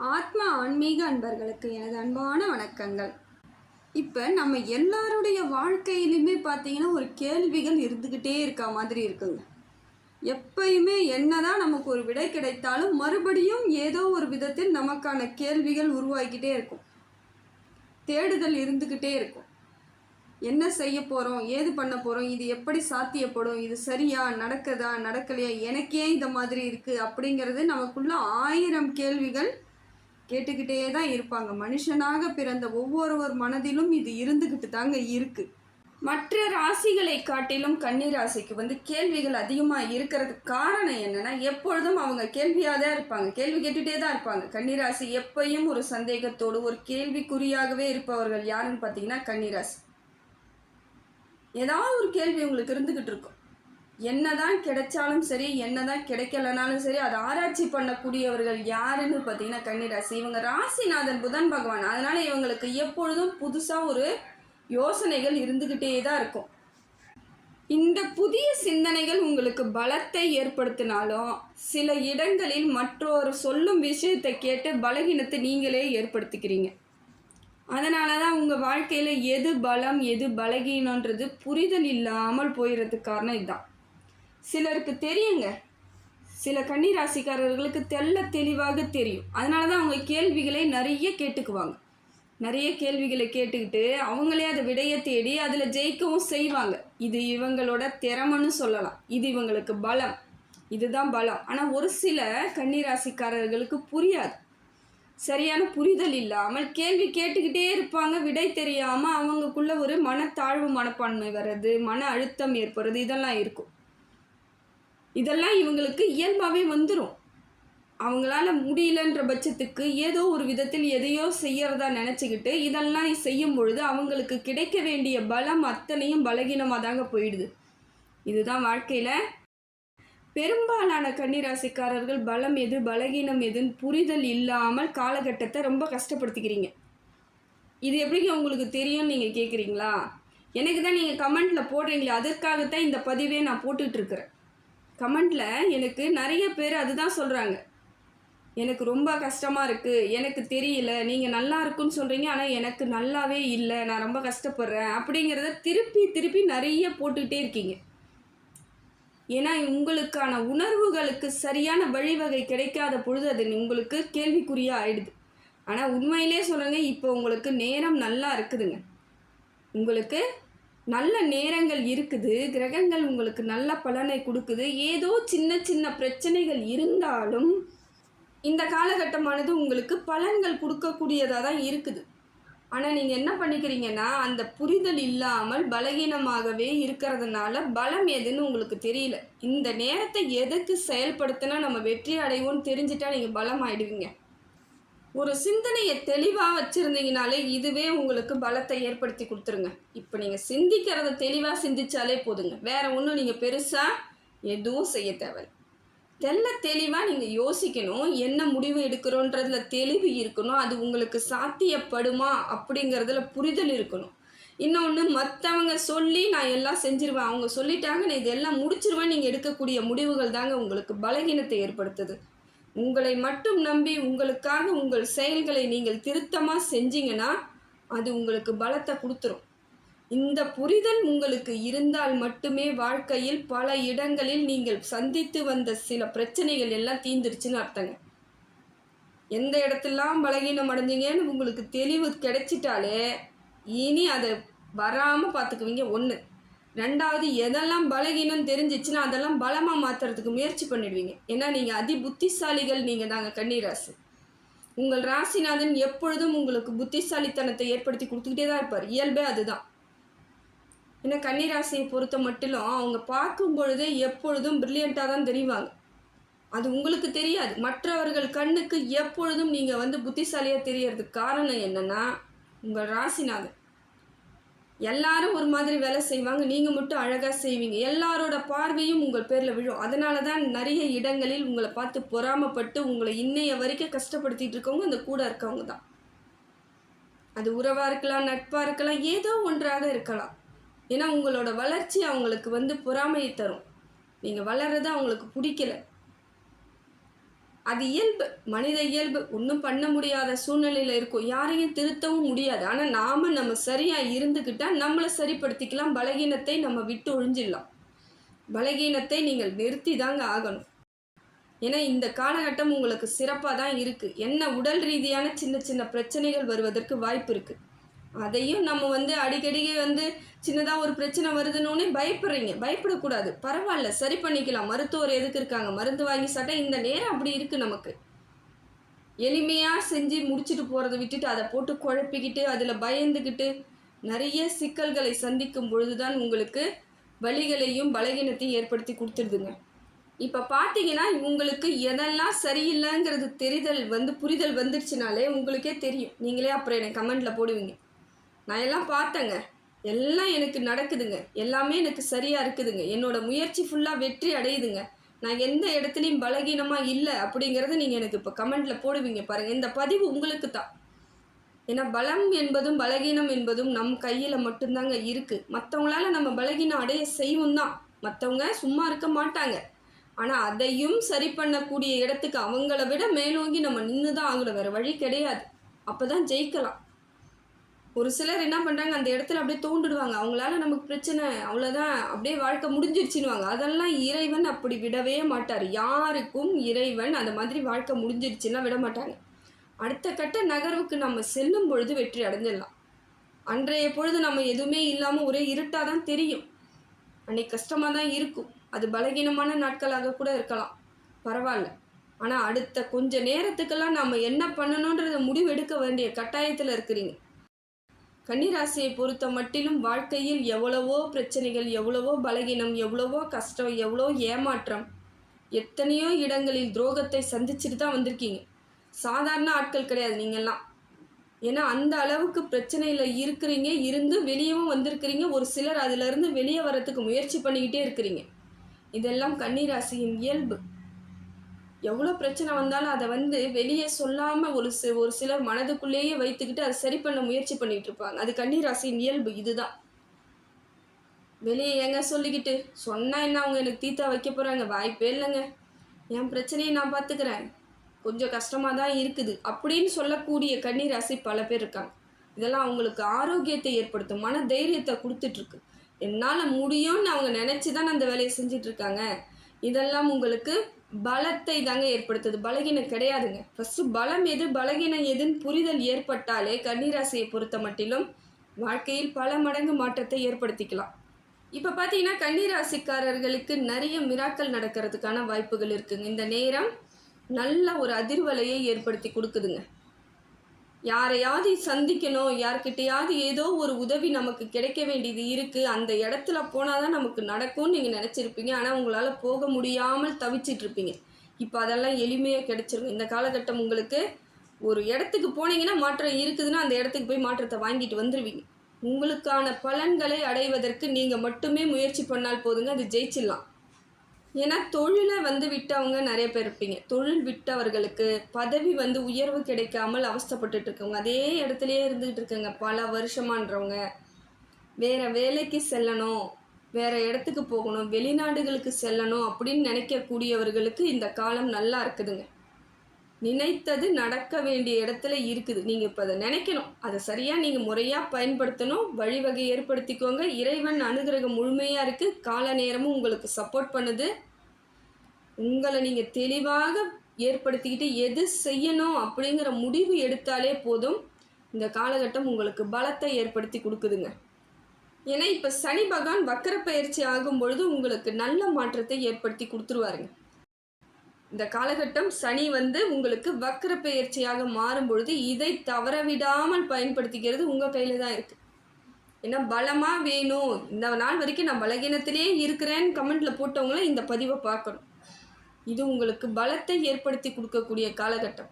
ஆத்ம ஆன்மீக அன்பர்களுக்கு எனது அன்பான வணக்கங்கள். இப்போ நம்ம எல்லாருடைய வாழ்க்கையிலுமே பார்த்தீங்கன்னா ஒரு கேள்விகள் இருந்துக்கிட்டே இருக்க மாதிரி இருக்குங்க. எப்பயுமே என்னதான் நமக்கு ஒரு விடை கிடைத்தாலும் மறுபடியும் ஏதோ ஒரு விதத்தில் நமக்கான கேள்விகள் உருவாகிக்கிட்டே இருக்கும். தேடுதல் இருந்துக்கிட்டே இருக்கும். என்ன செய்ய போகிறோம் ஏது பண்ண போகிறோம் இது எப்படி சாத்தியப்படும் இது சரியா நடக்குதா நடக்கலையா எனக்கே இந்த மாதிரி இருக்குது அப்படிங்கிறது நமக்குள்ள ஆயிரம் கேள்விகள் கேட்டுக்கிட்டே தான் இருப்பாங்க. மனுஷனாக பிறந்த ஒவ்வொருவர் மனதிலும் இது இருந்துக்கிட்டு தாங்க இருக்குது மற்ற ராசிகளை காட்டிலும் கன்னி ராசிக்கு வந்து கேள்விகள் அதிகமாக இருக்கிறதுக்கு காரணம் என்னன்னா எப்பொழுதும் அவங்க கேள்வியாக தான் இருப்பாங்க. கேள்வி கேட்டுகிட்டே தான் இருப்பாங்க கன்னிராசி எப்பயும் ஒரு சந்தேகத்தோடு ஒரு கேள்விக்குறியாகவே இருப்பவர்கள் யாருன்னு பார்த்தீங்கன்னா கன்னிராசி ஏதாவது ஒரு கேள்வி உங்களுக்கு இருந்துக்கிட்டு இருக்கும். என்னதான் கிடைச்சாலும் சரி என்னதான் கிடைக்கலனாலும் சரி அதை ஆராய்ச்சி பண்ணக்கூடியவர்கள் யாருன்னு பார்த்தீங்கன்னா கன்னிராசி இவங்க ராசிநாதன் புதன் பகவான். அதனால இவங்களுக்கு எப்பொழுதும் புதுசாக ஒரு யோசனைகள் இருந்துக்கிட்டே தான் இருக்கும். இந்த புதிய சிந்தனைகள் உங்களுக்கு பலத்தை ஏற்படுத்தினாலும் சில இடங்களில் மற்றொரு சொல்லும் விஷயத்தை கேட்டு பலகீனத்தை நீங்களே ஏற்படுத்திக்கிறீங்க. அதனால தான் உங்கள் வாழ்க்கையில் எது பலம் எது பலகீனன்றது புரிதல் இல்லாமல் போயிடுறதுக்கு காரணம் இதுதான். சிலருக்கு தெரியுங்க. சில கன்னிராசிக்காரர்களுக்கு தெள்ள தெளிவாக தெரியும். அதனால தான் அவங்க கேள்விகளை நிறைய கேட்டுக்குவாங்க. நிறைய கேள்விகளை கேட்டுக்கிட்டு அவங்களே அதை விடையை தேடி அதில் ஜெயிக்கவும் செய்வாங்க. இது இவங்களோட திறமைன்னு சொல்லலாம். இது இவங்களுக்கு பலம். இதுதான் பலம். ஆனால் ஒரு சில கன்னிராசிக்காரர்களுக்கு புரியாது. சரியான புரிதல் இல்லாமல் கேள்வி கேட்டுக்கிட்டே இருப்பாங்க. விடை தெரியாமல் அவங்களுக்குள்ள ஒரு மனத்தாழ்வு மனப்பான்மை வர்றது மன அழுத்தம் ஏற்படுறது இதெல்லாம் இருக்கும். இதெல்லாம் இவங்களுக்கு இயல்பாகவே வந்துடும் அவங்களால முடியலன்ற பட்சத்துக்கு ஏதோ ஒரு விதத்தில் எதையோ செய்யறதா நினச்சிக்கிட்டு இதெல்லாம் செய்யும் பொழுது அவங்களுக்கு கிடைக்க வேண்டிய பலம் அத்தனையும் பலகீனமாக தாங்க போயிடுது. இதுதான் வாழ்க்கையில். பெரும்பாலான கன்னிராசிக்காரர்கள் பலம் எது பலகீனம் எதுன்னு புரிதல் இல்லாமல் காலகட்டத்தை ரொம்ப கஷ்டப்படுத்திக்கிறீங்க. இது எப்படிங்க உங்களுக்கு தெரியும்னு நீங்கள் கேட்குறீங்களா எனக்கு தான் நீங்கள் கமெண்ட்டில் போடுறீங்களே அதற்காகத்தான் இந்த பதிவே நான் போட்டுட்ருக்குறேன் கமெண்டில் எனக்கு நிறைய பேர் அதுதான் சொல்கிறாங்க எனக்கு ரொம்ப கஷ்டமாக இருக்குது எனக்கு தெரியல. நீங்கள் நல்லா இருக்குன்னு சொல்கிறீங்க ஆனால் எனக்கு நல்லாவே இல்லை. நான் ரொம்ப கஷ்டப்படுறேன். அப்படிங்கிறத திருப்பி திருப்பி நிறைய போட்டுக்கிட்டே இருக்கீங்க. ஏன்னா உங்களுக்கான உணர்வுகளுக்கு சரியான வழிவகை கிடைக்காத பொழுது அது உங்களுக்கு கேள்விக்குறியாக ஆயிடுது. ஆனால் உண்மையிலே சொல்லுங்கள் இப்போ உங்களுக்கு நேரம் நல்லா இருக்குதுங்க. உங்களுக்கு நல்ல நேரங்கள் இருக்குது கிரகங்கள் உங்களுக்கு நல்ல பலனை கொடுக்குது. ஏதோ சின்ன சின்ன பிரச்சனைகள் இருந்தாலும் இந்த காலகட்டமானது உங்களுக்கு பலன்கள் கொடுக்கக்கூடியதாக தான் இருக்குது. ஆனால் நீங்கள் என்ன பண்ணிக்கிறீங்கன்னா அந்த புரிதல் இல்லாமல் பலகீனமாகவே இருக்கிறதுனால பலம் எதுன்னு உங்களுக்கு தெரியல. இந்த நேரத்தை எதுக்கு செயல்படுத்தினா நம்ம வெற்றி அடைவோம்னு தெரிஞ்சிட்டா நீங்கள் பலம் ஆயிடுவீங்க ஒரு சிந்தனையை தெளிவாக வச்சுருந்தீங்கனாலே இதுவே உங்களுக்கு பலத்தை ஏற்படுத்தி கொடுத்துருங்க. இப்போ நீங்கள் சிந்திக்கிறத தெளிவாக சிந்திச்சாலே போதுங்க. வேறு ஒன்றும் நீங்கள் பெருசாக எதுவும் செய்ய தேவை தெல்ல தெளிவாக நீங்கள் யோசிக்கணும். என்ன முடிவு எடுக்கிறோன்றதுல தெளிவு இருக்கணும். அது உங்களுக்கு சாத்தியப்படுமா அப்படிங்கிறதுல புரிதல் இருக்கணும். இன்னொன்று மற்றவங்க சொல்லி நான் எல்லாம் செஞ்சிருவேன். அவங்க சொல்லிட்டாங்க நான் இதெல்லாம் முடிச்சிருவேன். நீங்கள் எடுக்கக்கூடிய முடிவுகள் தாங்க உங்களுக்கு பலகீனத்தை ஏற்படுத்துது. உங்களை மட்டும் நம்பி உங்களுக்காக உங்கள் செயல்களை நீங்கள் திருத்தமாக செஞ்சீங்கன்னா அது உங்களுக்கு பலத்தை கொடுத்துரும். இந்த புரிதல் உங்களுக்கு இருந்தால் மட்டுமே வாழ்க்கையில் பல இடங்களில் நீங்கள் சந்தித்து வந்த சில பிரச்சனைகள் எல்லாம் தீந்துருச்சுன்னு அர்த்தங்க. எந்த இடத்துலாம் பலகீனம் அடைஞ்சிங்கன்னு உங்களுக்கு தெளிவு கிடைச்சிட்டாலே இனி அதை வராமல் பார்த்துக்குவீங்க ஒன்று ரெண்டாவது எதெல்லாம் பலகீனம் தெரிஞ்சிச்சுன்னா அதெல்லாம் பலமாக மாற்றுறதுக்கு முயற்சி பண்ணிடுவீங்க. ஏன்னா நீங்கள் அதி புத்திசாலிகள் நீங்கள் தாங்க கண்ணீராசு உங்கள் ராசிநாதன் எப்பொழுதும் உங்களுக்கு புத்திசாலித்தனத்தை ஏற்படுத்தி கொடுத்துக்கிட்டே தான் இருப்பார். இயல்பே அதுதான். ஏன்னா கன்னிராசியை பொறுத்த மட்டிலும் அவங்க பார்க்கும் பொழுதே எப்பொழுதும் பிரில்லியண்ட்டாக தான் தெரிவாங்க. அது உங்களுக்கு தெரியாது. மற்றவர்கள் கண்ணுக்கு எப்பொழுதும் நீங்கள் வந்து புத்திசாலியாக தெரியறதுக்கு காரணம் என்னென்னா உங்கள் ராசிநாதன். எல்லாரும் ஒரு மாதிரி வேலை செய்வாங்க. நீங்கள் மட்டும் அழகாக செய்வீங்க. எல்லாரோட பார்வையும் உங்கள் பேரில் விழும். அதனால தான் நிறைய இடங்களில் உங்களை பார்த்து பொறாமப்பட்டு உங்களை இன்னைய வரைக்கும் கஷ்டப்படுத்திட்டு இருக்கவங்க இந்த கூட இருக்கவங்க தான். அது உறவாக இருக்கலாம் நட்பாக இருக்கலாம் ஏதோ ஒன்றாக இருக்கலாம். ஏன்னா உங்களோட வளர்ச்சி அவங்களுக்கு வந்து பொறாமையை தரும். நீங்கள் வளர்றது அவங்களுக்கு பிடிக்கல. அது இயல்பு. மனித இயல்பு. ஒன்றும் பண்ண முடியாத சூழ்நிலையில் இருக்கும். யாரையும் திருத்தவும் முடியாது. ஆனால் நாம் நம்ம சரியாக இருந்துக்கிட்டால் நம்மளை சரிப்படுத்திக்கலாம். பலகீனத்தை நம்ம விட்டு ஒழிஞ்சிடலாம். பலகீனத்தை நீங்கள் நிறுத்தி தாங்க ஆகணும். ஏன்னா இந்த காலகட்டம் உங்களுக்கு சிறப்பாக தான் இருக்குது என்ன உடல் ரீதியான சின்ன சின்ன பிரச்சனைகள் வருவதற்கு வாய்ப்பு இருக்குது அதையும் நம்ம வந்து அடிக்கடி வந்து சின்னதாக ஒரு பிரச்சனை வருதுன்னு பயப்படுறீங்க. பயப்படக்கூடாது. பரவாயில்ல. சரி பண்ணிக்கலாம். மருத்துவர் எதுக்கு இருக்காங்க? மருந்து வாங்கி சட்டை இந்த நேரம் அப்படி இருக்குது நமக்கு. எளிமையாக செஞ்சு முடிச்சுட்டு போகிறத விட்டுட்டு அதை போட்டு குழப்பிக்கிட்டு அதில் பயந்துக்கிட்டு நிறைய சிக்கல்களை சந்திக்கும் பொழுதுதான் உங்களுக்கு வழிகளையும் பலகீனத்தையும் ஏற்படுத்தி கொடுத்துருதுங்க இப்போ பார்த்தீங்கன்னா உங்களுக்கு எதெல்லாம் சரியில்லைங்கிறது தெரிதல் வந்து புரிதல் வந்துடுச்சுனாலே உங்களுக்கே தெரியும். நீங்களே அப்புறம் எனக்கு கமெண்டில் போடுவீங்க. நான் எல்லாம் பார்த்தேங்க. எல்லாம் எனக்கு நடக்குதுங்க. எல்லாமே எனக்கு சரியாக இருக்குதுங்க. என்னோட முயற்சி ஃபுல்லாக வெற்றி அடையுதுங்க. நான் எந்த இடத்துலையும் பலகீனமாக இல்லை அப்படிங்கிறத நீங்கள் எனக்கு இப்போ கமெண்டில் போடுவீங்க பாருங்கள் இந்த பதிவு உங்களுக்கு தான். ஏன்னா பலம் என்பதும் பலகீனம் என்பதும் நம் கையில் மட்டும்தாங்க இருக்குது மற்றவங்களால நம்ம பலகீனம் அடைய செய்வோம் தான். மற்றவங்க சும்மா இருக்க மாட்டாங்க. ஆனால் அதையும் சரி பண்ணக்கூடிய இடத்துக்கு அவங்கள விட மேலோங்கி நம்ம நின்று தான் ஆகணும். வேறு வழி கிடையாது. அப்போ தான் ஜெயிக்கலாம். ஒரு சிலர் என்ன பண்ணுறாங்க அந்த இடத்துல அப்படியே தோண்டுடுவாங்க. அவங்களால நமக்கு பிரச்சனை அவ்வளோதான் அப்படியே வாழ்க்கை முடிஞ்சிருச்சுன்னுவாங்க. அதெல்லாம் இறைவன் அப்படி விடவே மாட்டார். யாருக்கும் இறைவன் அந்த மாதிரி வாழ்க்கை முடிஞ்சிருச்சுன்னா விட மாட்டாங்க. அடுத்த கட்ட நகர்வுக்கு நம்ம செல்லும் பொழுது வெற்றி அடைஞ்சிடலாம். அன்றைய பொழுது நம்ம எதுவுமே இல்லாமல் ஒரே இருட்டாக தான் தெரியும். அன்னைக்கு கஷ்டமாக தான் இருக்கும். அது பலகீனமான நாட்களாக கூட இருக்கலாம். பரவாயில்ல. ஆனால் அடுத்த கொஞ்ச நேரத்துக்கெல்லாம் நம்ம என்ன பண்ணணுன்றத முடிவு எடுக்க வேண்டிய கட்டாயத்தில் இருக்கிறீங்க. கன்னிராசியை பொறுத்த மட்டிலும் வாழ்க்கையில் எவ்வளவோ பிரச்சனைகள் எவ்வளவோ பலகீனம் எவ்வளவோ கஷ்டம் எவ்வளோ ஏமாற்றம் எத்தனையோ இடங்களில் துரோகத்தை சந்திச்சுட்டு தான் வந்திருக்கீங்க. சாதாரண ஆட்கள் கிடையாது நீங்கள்லாம். ஏன்னா அந்த அளவுக்கு பிரச்சனையில் இருக்கிறீங்க இருந்து வெளியவும் வந்திருக்கிறீங்க ஒரு சிலர் அதிலிருந்து வெளியே வரத்துக்கு முயற்சி பண்ணிக்கிட்டே இருக்கிறீங்க. இதெல்லாம் கன்னிராசியின் இயல்பு. எவ்வளோ பிரச்சனை வந்தாலும் அதை வந்து வெளியே சொல்லாமல் ஒரு சி ஒரு சிலர் மனதுக்குள்ளேயே வைத்துக்கிட்டு அதை சரி பண்ண முயற்சி பண்ணிகிட்டு இருப்பாங்க. அது கன்னிராசியின் இயல்பு இதுதான். வெளியே எங்க சொல்லிக்கிட்டு? சொன்னால் என்ன அவங்க எனக்கு தீத்தா வைக்க போகிறாங்க வாய்ப்பே இல்லைங்க. என் பிரச்சனையை நான் பார்த்துக்கிறேன் கொஞ்சம் கஷ்டமாக தான் இருக்குது. அப்படின்னு சொல்லக்கூடிய கன்னிராசி பல பேர் இருக்காங்க. இதெல்லாம் அவங்களுக்கு ஆரோக்கியத்தை ஏற்படுத்தும் மன தைரியத்தை கொடுத்துட்ருக்கு. என்னால் முடியும்னு அவங்க நினச்சி தான் அந்த வேலையை செஞ்சிட்ருக்காங்க இதெல்லாம் உங்களுக்கு பலத்தை தாங்க ஏற்படுத்துது. பலகீனம் கிடையாதுங்க. ஃபஸ்ட்டு பலம் எது? பலகீனம் எதுன்னு புரிதல் ஏற்பட்டாலே கன்னிராசியை பொறுத்த மட்டிலும் வாழ்க்கையில் பல மடங்கு மாற்றத்தை ஏற்படுத்திக்கலாம். இப்போ பார்த்தீங்கன்னா கன்னிராசிக்காரர்களுக்கு நிறைய மிராக்கள் நடக்கிறதுக்கான வாய்ப்புகள் இருக்குங்க. இந்த நேரம் நல்ல ஒரு அதிர்வலையை ஏற்படுத்தி கொடுக்குதுங்க. யாரையாவது சந்திக்கணும் யார்கிட்டையாவது ஏதோ ஒரு உதவி நமக்கு கிடைக்க வேண்டியது இருக்குது அந்த இடத்துல போனால் தான் நமக்கு நடக்கும்னு நீங்கள் நினச்சிருப்பீங்க. ஆனால் உங்களால் போக முடியாமல் தவிச்சிட்ருப்பீங்க. இப்போ அதெல்லாம் எளிமையாக கிடைச்சிரும் இந்த காலகட்டம் உங்களுக்கு ஒரு இடத்துக்கு போனீங்கன்னா மாற்றம் இருக்குதுன்னா அந்த இடத்துக்கு போய் மாற்றத்தை வாங்கிட்டு வந்துடுவீங்க உங்களுக்கான பலன்களை அடைவதற்கு நீங்கள் மட்டுமே முயற்சி பண்ணால் போதுங்க. அது ஜெயிச்சிடலாம். ஏன்னா தொழிலை வந்து விட்டவங்க நிறைய பேர் இருப்பீங்க. தொழில் விட்டவர்களுக்கு பதவி வந்து உயர்வு கிடைக்காமல் அவஸ்தப்பட்டுட்டு இருக்கவங்க அதே இடத்துலையே இருந்துகிட்டு இருக்கங்க. பல வருஷமான்றவங்க. வேறு வேலைக்கு செல்லணும். வேறு இடத்துக்கு போகணும். வெளிநாடுகளுக்கு செல்லணும் அப்படின்னு நினைக்கக்கூடியவர்களுக்கு இந்த காலம் நல்லா இருக்குதுங்க. நினைத்தது நடக்க வேண்டிய இடத்துல இருக்குது. நீங்கள் இப்போ அதை நினைக்கணும். அதை சரியாக நீங்கள் முறையாக பயன்படுத்தணும். வழிவகை ஏற்படுத்திக்கோங்க. இறைவன் அனுகிரகம் முழுமையாக இருக்குது கால நேரமும் உங்களுக்கு சப்போர்ட் பண்ணுது. உங்களை நீங்கள் தெளிவாக ஏற்படுத்திக்கிட்டு எது செய்யணும் அப்படிங்கிற முடிவு எடுத்தாலே போதும். இந்த காலகட்டம் உங்களுக்கு பலத்தை ஏற்படுத்தி கொடுக்குதுங்க. ஏன்னா இப்போ சனி பகவான் வக்கர பயிற்சி ஆகும் பொழுது உங்களுக்கு நல்ல மாற்றத்தை ஏற்படுத்தி கொடுத்துருவாருங்க. இந்த காலகட்டம் சனி வந்து உங்களுக்கு வக்கர பயிற்சியாக மாறும் பொழுது இதை தவறவிடாமல் பயன்படுத்திக்கிறது உங்கள் கையில் தான் இருக்குது ஏன்னா பலமாக வேணும். இந்த நாள் வரைக்கும் நான் பலகீனத்திலே இருக்கிறேன்னு கமெண்ட்டில் போட்டவங்களும் இந்த பதிவை பார்க்கணும். இது உங்களுக்கு பலத்தை ஏற்படுத்தி கொடுக்கக்கூடிய காலகட்டம்.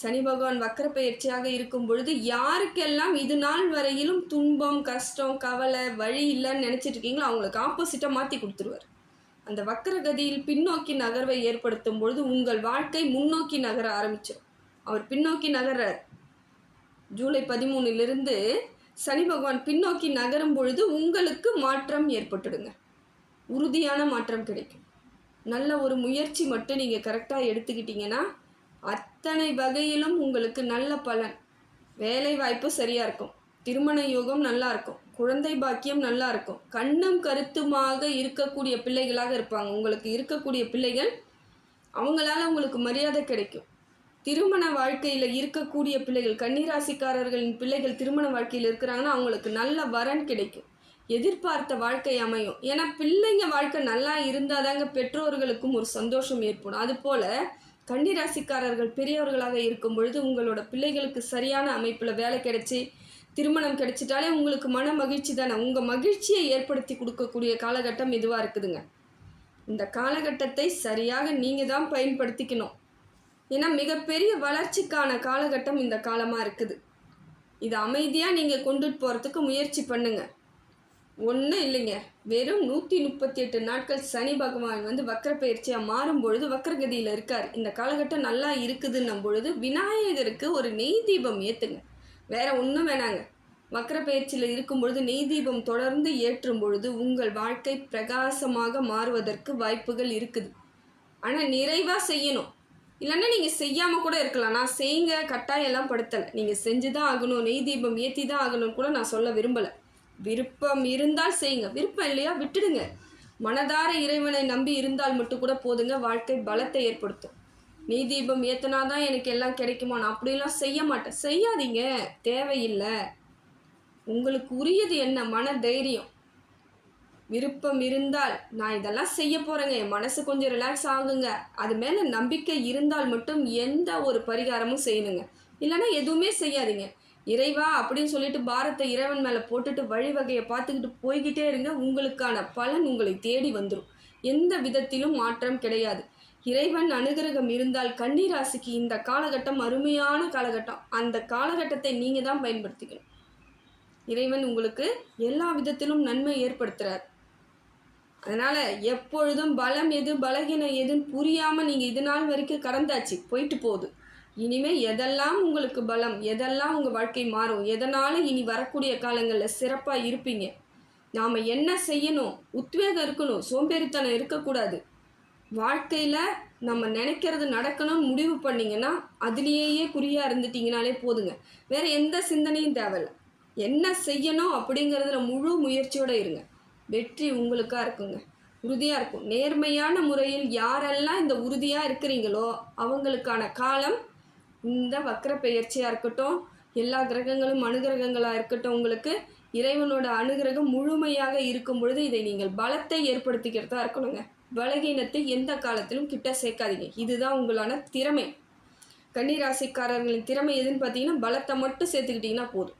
சனி பகவான் வக்கர பயிற்சியாக இருக்கும் பொழுது யாருக்கெல்லாம் இது நாள் வரையிலும் துன்பம் கஷ்டம் கவலை வழி இல்லைன்னு நினச்சிட்டு இருக்கீங்களோ அவங்களுக்கு ஆப்போசிட்டாக மாற்றி கொடுத்துருவார். அந்த வக்கர கதியில் பின்னோக்கி நகர்வை ஏற்படுத்தும் பொழுது உங்கள் வாழ்க்கை முன்னோக்கி நகர ஆரம்பிச்சிடும் அவர் பின்னோக்கி நகர்றார். ஜூலை பதிமூணிலிருந்து சனி பகவான் பின்னோக்கி நகரும் பொழுது உங்களுக்கு மாற்றம் ஏற்பட்டுடுங்க. உறுதியான மாற்றம் கிடைக்கும். நல்ல ஒரு முயற்சி மட்டும் நீங்கள் கரெக்டாக எடுத்துக்கிட்டிங்கன்னா அத்தனை வகையிலும் உங்களுக்கு நல்ல பலன். வேலை வாய்ப்பு சரியாக இருக்கும். திருமண யோகம் நல்லா இருக்கும். குழந்தை பாக்கியம் நல்லா இருக்கும். கண்ணும் கருத்துமாக இருக்கக்கூடிய பிள்ளைகளாக இருப்பாங்க. உங்களுக்கு இருக்கக்கூடிய பிள்ளைகள் அவங்களால உங்களுக்கு மரியாதை கிடைக்கும். திருமண வாழ்க்கையில் இருக்கக்கூடிய பிள்ளைகள் கன்னிராசிக்காரர்களின் பிள்ளைகள் திருமண வாழ்க்கையில் இருக்கிறாங்கன்னா அவங்களுக்கு நல்ல வரன் கிடைக்கும். எதிர்பார்த்த வாழ்க்கை அமையும். ஏன்னா பிள்ளைங்க வாழ்க்கை நல்லா இருந்தால் தாங்க பெற்றோர்களுக்கும் ஒரு சந்தோஷம் ஏற்படும். அதுபோல் கன்னிராசிக்காரர்கள் பெரியவர்களாக இருக்கும் பொழுது உங்களோட பிள்ளைகளுக்கு சரியான அமைப்பில் வேலை கிடைச்சி திருமணம் கிடைச்சிட்டாலே உங்களுக்கு மன மகிழ்ச்சி தானே. உங்கள் மகிழ்ச்சியை ஏற்படுத்தி கொடுக்கக்கூடிய காலகட்டம் இதுவாக இருக்குதுங்க. இந்த காலகட்டத்தை சரியாக நீங்கள் தான் பயன்படுத்திக்கணும். ஏன்னா மிகப்பெரிய வளர்ச்சிக்கான காலகட்டம் இந்த காலமாக இருக்குது. இது அமைதியாக நீங்கள் கொண்டுட்டு போகிறதுக்கு முயற்சி பண்ணுங்கள் ஒன்றும் இல்லைங்க. வெறும் நூற்றி முப்பத்தி எட்டு நாட்கள் சனி பகவான் வந்து வக்கர பயிற்சியாக மாறும் பொழுது வக்கரகதியில் இருக்கார். இந்த காலகட்டம் நல்லா இருக்குதுன்னும் பொழுது விநாயகருக்கு ஒரு நெய் தீபம் ஏற்றுங்க வேற ஒன்றும் வேணாங்க. வக்கர பயிற்சியில் இருக்கும் பொழுது நெய் தீபம் தொடர்ந்து ஏற்றும் பொழுது உங்கள் வாழ்க்கை பிரகாசமாக மாறுவதற்கு வாய்ப்புகள் இருக்குது. ஆனால் நிறைவாக செய்யணும். இல்லைன்னா நீங்கள் செய்யாமல் கூட இருக்கலாம். நான் செய்யுங்க கட்டாயம்லாம் படுத்தலை. நீங்கள் செஞ்சு தான் ஆகணும் நெய் தீபம் ஏற்றி தான் ஆகணும்னு கூட நான் சொல்ல விரும்பலை. விருப்பம் இருந்தால் செய்யுங்க. விருப்பம் இல்லையா? விட்டுடுங்க. மனதார இறைவனை நம்பி இருந்தால் மட்டும் கூட போதுங்க. வாழ்க்கை பலத்தை ஏற்படுத்தும். நெய் தீபம் ஏத்தனாதான் எனக்கு எல்லாம் கிடைக்குமா? நான் அப்படிலாம் செய்ய மாட்டேன். செய்யாதீங்க. தேவையில்லை. உங்களுக்கு உரியது என்ன? மன தைரியம். விருப்பம் இருந்தால் நான் இதெல்லாம் செய்ய போகிறேங்க என் மனசு கொஞ்சம் ரிலாக்ஸ் ஆகுங்க. அது மேலே நம்பிக்கை இருந்தால் மட்டும் எந்த ஒரு பரிகாரமும் செய்யணுங்க. இல்லைன்னா எதுவுமே செய்யாதீங்க. இறைவா அப்படின்னு சொல்லிட்டு பாரத்தை இறைவன் மேலே போட்டுட்டு வழிவகையை பார்த்துக்கிட்டு போய்கிட்டே இருங்க. உங்களுக்கான பலன் உங்களை தேடி வந்துடும் எந்த விதத்திலும் மாற்றம் கிடையாது. இறைவன் அனுகிரகம் இருந்தால் கன்னிராசிக்கு இந்த காலகட்டம் அருமையான காலகட்டம். அந்த காலகட்டத்தை நீங்கள் தான் பயன்படுத்திக்கணும். இறைவன் உங்களுக்கு எல்லா விதத்திலும் நன்மை ஏற்படுத்துகிறார் அதனால் எப்பொழுதும் பலம் எது பலகீனம் எதுன்னு புரியாமல் நீங்கள் இது நாள் வரைக்கும் கடந்தாச்சு போயிட்டு போகுது. இனிமே எதெல்லாம் உங்களுக்கு பலம் எதெல்லாம் உங்கள் வாழ்க்கை மாறும் எதனால் இனி வரக்கூடிய காலங்களில் சிறப்பாக இருப்பீங்க? நாம் என்ன செய்யணும்? உத்வேகம் இருக்கணும் சோம்பேறித்தனம் இருக்கக்கூடாது. வாழ்க்கையில் நம்ம நினைக்கிறது நடக்கணும்னு முடிவு பண்ணிங்கன்னா அதுலேயே குறியாக இருந்துட்டிங்கனாலே போதுங்க. வேறு எந்த சிந்தனையும் தேவையில்லை. என்ன செய்யணும் அப்படிங்கிறதுல முழு முயற்சியோடு இருங்க. வெற்றி உங்களுக்காக இருக்குங்க. உறுதியாக இருக்கும். நேர்மையான முறையில் யாரெல்லாம் இந்த உறுதியாக இருக்கிறீங்களோ அவங்களுக்கான காலம் இந்த வக்கர பெயர்ச்சியாக இருக்கட்டும் எல்லா கிரகங்களும் அனுகிரகங்களாக இருக்கட்டும் உங்களுக்கு இறைவனோட அனுகிரகம் முழுமையாக இருக்கும் பொழுது இதை நீங்கள் பலத்தை ஏற்படுத்திக்கிறதா இருக்கணுங்க. பலகீனத்தை எந்த காலத்திலும் கிட்ட சேர்க்காதீங்க. இதுதான் உங்களான திறமை. கன்னிராசிக்காரர்களின் திறமை எதுன்னு பார்த்தீங்கன்னா பலத்தை மட்டும் சேர்த்துக்கிட்டிங்கன்னா போதும்.